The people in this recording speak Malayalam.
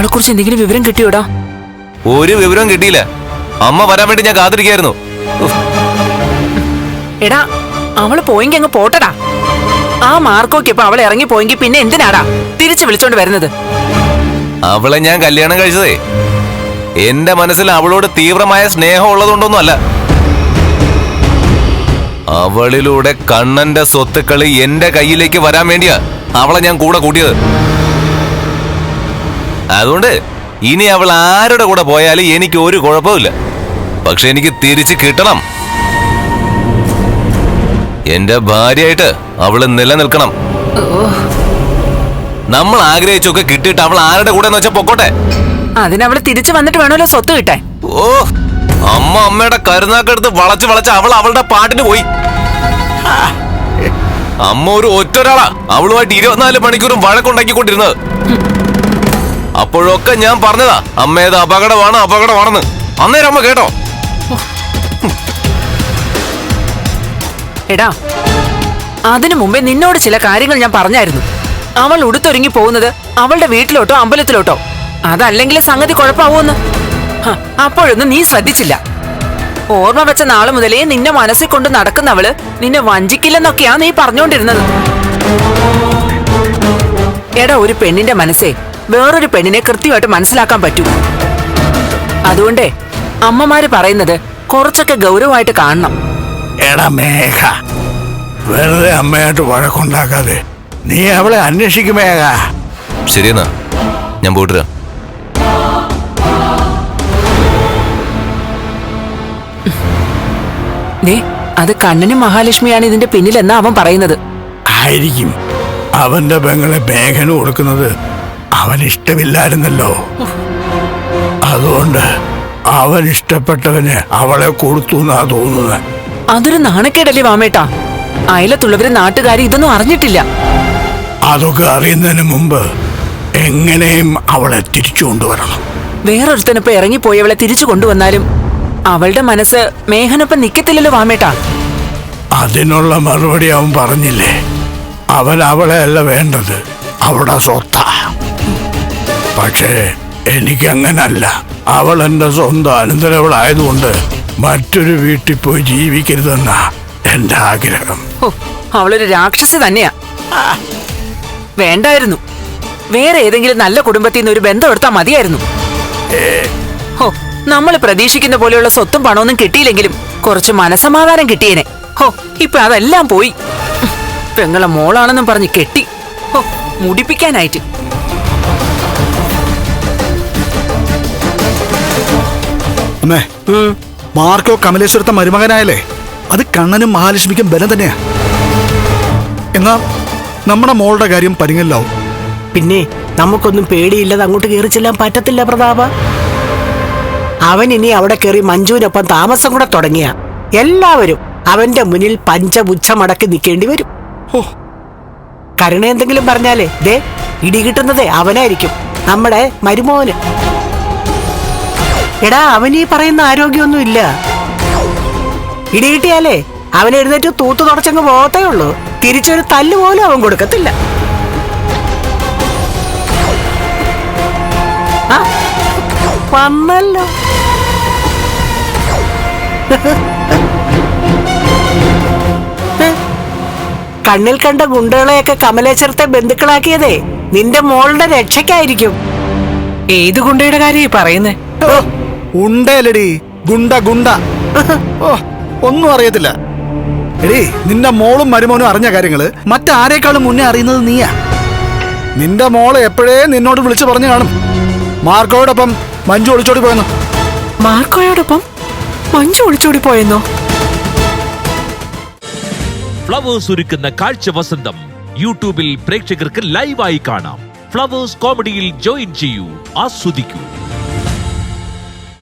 അവളെ കുറിച്ച് എന്തെങ്കിലും വിവരം കിട്ടിയോടാ? ഒരു വിവരം കിട്ടിയില്ല. അമ്മ വരാൻ വേണ്ടി ഞാൻ കാത്തിരിക്കായിരുന്നു. എടാ അവൾ പോയെങ്കി അങ്ങ് പോട്ടടാ. ആ മാർക്കോക്ക് ഇപ്പൊ അവളെ ഇറങ്ങി പോയെങ്കി പിന്നെ എന്തിനാടാ തിരിച്ചു വിളിച്ചോണ്ട് വരുന്നത്? അവളെ ഞാൻ കല്യാണം കഴിച്ചതേ. എന്റെ മനസ്സിൽ അവളോട് തീവ്രമായ സ്നേഹം ഉള്ളതുകൊണ്ടൊന്നും അല്ല അവളിലൂടെ കണ്ണന്റെ സ്വത്തുക്കൾ എന്റെ കയ്യിലേക്ക് വരാൻ വേണ്ടിയാ അവളെ ഞാൻ കൂടെ കൂട്ടിയത്. അതുകൊണ്ട് ഇനി അവൾ ആരുടെ കൂടെ പോയാലും എനിക്ക് ഒരു കുഴപ്പമില്ല പക്ഷെ എനിക്ക് തിരിച്ചു കിട്ടണം. എന്റെ ഭാര്യയായിട്ട് അവൾ നിലനിൽക്കണം. നമ്മൾ ആഗ്രഹിച്ചൊക്കെ കിട്ടിയിട്ട് അവൾ ആരുടെ കൂടെ വെച്ചാൽ പൊക്കോട്ടെ? അതിനവൾ തിരിച്ചു വന്നിട്ട് വേണമല്ലോ സ്വത്ത് കിട്ടാൻ. ഓ അമ്മ അമ്മയുടെ കരുനാക്കെടുത്ത് വളച്ച് വളച്ച് അവൾ അവളുടെ പാട്ടിന് പോയി. അമ്മ ഒരു ഒറ്റൊരാളാ അവളുമായിട്ട് ഇരുപത്തിനാല് മണിക്കൂറും വഴക്കുണ്ടാക്കിക്കൊണ്ടിരുന്നത്. അപ്പോഴൊക്കെ ഞാൻ പറഞ്ഞതാ അമ്മേത് അപകടമാണ് അപകടമാണെന്ന്. അന്നേരം അമ്മ കേട്ടോ. എടാ അതിനു മുമ്പേ നിന്നോട് ചില കാര്യങ്ങൾ ഞാൻ പറഞ്ഞായിരുന്നു. അവൾ ഉടുത്തൊരുങ്ങി പോകുന്നത് അവളുടെ വീട്ടിലോട്ടോ അമ്പലത്തിലോട്ടോ? അതല്ലെങ്കിൽ സംഗതി കുഴപ്പമാവുമെന്ന്? അപ്പോഴൊന്നും നീ ശ്രദ്ധിച്ചില്ല. ഓർമ്മ വെച്ച നാളെ മുതലേ നിന്നെ മനസ്സിൽ കൊണ്ട് നടക്കുന്നവൾ നിന്നെ വഞ്ചിക്കില്ലെന്നൊക്കെയാ നീ പറഞ്ഞുകൊണ്ടിരുന്നത് എടാ ഒരു പെണ്ണിന്റെ മനസ്സേ വേറൊരു പെണ്ണിനെ കൃത്യമായിട്ട് മനസ്സിലാക്കാൻ പറ്റൂ. അതുകൊണ്ടേ അമ്മമാര് പറയുന്നത് കുറച്ചൊക്കെ ഗൗരവമായിട്ട് കാണണം. എടാ മേഘ വെറുതെ അമ്മയായിട്ട് വഴക്കുണ്ടാക്കാതെ നീ അവളെ അന്വേഷിക്കും മേഘ. ശരിയെന്നാ ഞാൻ പോയിട്ട്. അത് കണ്ണനും മഹാലക്ഷ്മിയാണ് ഇതിന്റെ പിന്നിലെന്നാ അവൻ പറയുന്നത്. ആയിരിക്കും. അവന്റെ പെങ്ങളെ മേഘന് കൊടുക്കുന്നത് അവൻ ഇഷ്ടമില്ലായിരുന്നല്ലോ. അതുകൊണ്ട് അവൻ ഇഷ്ടപ്പെട്ടവന് അവളെ കൊടുത്തു എന്നാ തോന്നുന്നത് അതൊരു നാണക്കേടല്ലേ വാമേട്ടാ. അയലത്തുള്ളവരെ നാട്ടുകാർ ഇതൊന്നും അറിഞ്ഞിട്ടില്ല. അതൊക്കെ അറിയുന്നതിന് മുമ്പ് എങ്ങനെയും അവളെ തിരിച്ചു കൊണ്ടുവരണം. വേറൊരുത്തനൊപ്പം ഇറങ്ങിപ്പോയവളെ തിരിച്ചു കൊണ്ടുവന്നാലും അവളുടെ മനസ്സ് മേഹനൊപ്പം നിക്കത്തില്ലല്ലോ വാമേട്ട. അതിനുള്ള മറുപടി അവൻ പറഞ്ഞില്ലേ? അവൻ അവളെ അല്ല വേണ്ടത് അവിടെ സ്വത്ത. പക്ഷേ എനിക്കങ്ങനല്ല. അവൾ എന്റെ സ്വന്തം അനന്തരവളായതുകൊണ്ട് മറ്റൊരു വീട്ടിൽ പോയി ജീവിക്കരുതെന്നാ എന്റെ ആഗ്രഹം. ഓ അവളൊരു രാക്ഷസി തന്നെയാ. വേണ്ടായിരുന്നു. വേറെ ഏതെങ്കിലും നല്ല കുടുംബത്തിൽ നിന്ന് ഒരു ബന്ധം എടുത്താൽ മതിയായിരുന്നു. ഹോ നമ്മൾ പ്രതീക്ഷിക്കുന്ന പോലെയുള്ള സ്വത്തും പണമൊന്നും കിട്ടിയില്ലെങ്കിലും കുറച്ച് മനസമാധാനം കിട്ടിയേനെ. ഹോ ഇപ്പൊ അതെല്ലാം പോയി. പെങ്ങളെ മോളാണെന്നും പറഞ്ഞ് കെട്ടി. ഹോ മുടിപ്പിക്കാനായിട്ട്. അമ്മേ. മാർക്കോ കമലേശ്വരത്തെ മരുമകനായല്ലേ? അത് കണ്ണനും മഹാലക്ഷ്മിക്കും ബലം തന്നെയാ. എന്നാ നമ്മുടെ മോളുടെ കാര്യം പരിങ്ങല്ലോ പിന്നെ നമുക്കൊന്നും പേടിയില്ലാതെ അങ്ങോട്ട് കയറി ചെല്ലാൻ പറ്റത്തില്ല പ്രതാപ. അവൻ ഇനി അവിടെ കയറി മഞ്ജുവിനൊപ്പം താമസം കൂടെ തുടങ്ങിയ. എല്ലാവരും അവന്റെ മുന്നിൽ പഞ്ചപുച്ഛമടക്കി നിൽക്കേണ്ടി വരും. കരുണ എന്തെങ്കിലും പറഞ്ഞാലേ ദേ ഇടി കിട്ടുന്നതേ അവനായിരിക്കും നമ്മുടെ മരുമോന്. എടാ അവൻ ഈ പറയുന്ന ആരോഗ്യമൊന്നും ഇല്ല ഇടി കിട്ടിയാലേ അവൻ എഴുന്നേറ്റ് തൂത്തു തുടച്ചങ്ങ് പോകത്തേ ഉള്ളൂ. തിരിച്ചൊരു തല്ല് പോലും അവൻ കൊടുക്കത്തില്ല. വന്നല്ലോ. കണ്ണിൽ കണ്ട ഗുണ്ടകളെയൊക്കെ കമലേശ്വരത്തെ ബന്ധുക്കളാക്കിയതേ നിന്റെ മോളുടെ രക്ഷയ്ക്കായിരിക്കും. ഏത് ഗുണ്ടയുടെ കാര്യം പറയുന്നേ? ഉണ്ടേലടി ഗുണ്ട ഗുണ്ട. ഓ ഒന്നും അറിയത്തില്ല. എടീ നിന്റെ മോളും മരുമോനും അറിഞ്ഞ കാര്യങ്ങൾ മറ്റാരേക്കാളും മുന്നേ അറിയുന്നത് നീയാ. നിന്റെ മോൾ എപ്പോഴേ നിന്നോട് വിളിച്ചു പറഞ്ഞു കാണും. മാർക്കോയോടൊപ്പം മഞ്ജു ഒളിച്ചോടി പോയെന്നു. മാർക്കോയോടൊപ്പം മഞ്ജു ഒളിച്ചോടി പോയെന്നോ? ഫ്ലവേഴ്സ് ഒരുക്കുന്ന കാഴ്ച വസന്തം യൂട്യൂബിൽ പ്രേക്ഷകർക്ക് ലൈവായി കാണാം. ഫ്ലവേഴ്സ് കോമഡിയിൽ ജോയിൻ ചെയ്യൂ ആസ്വദിക്കൂ.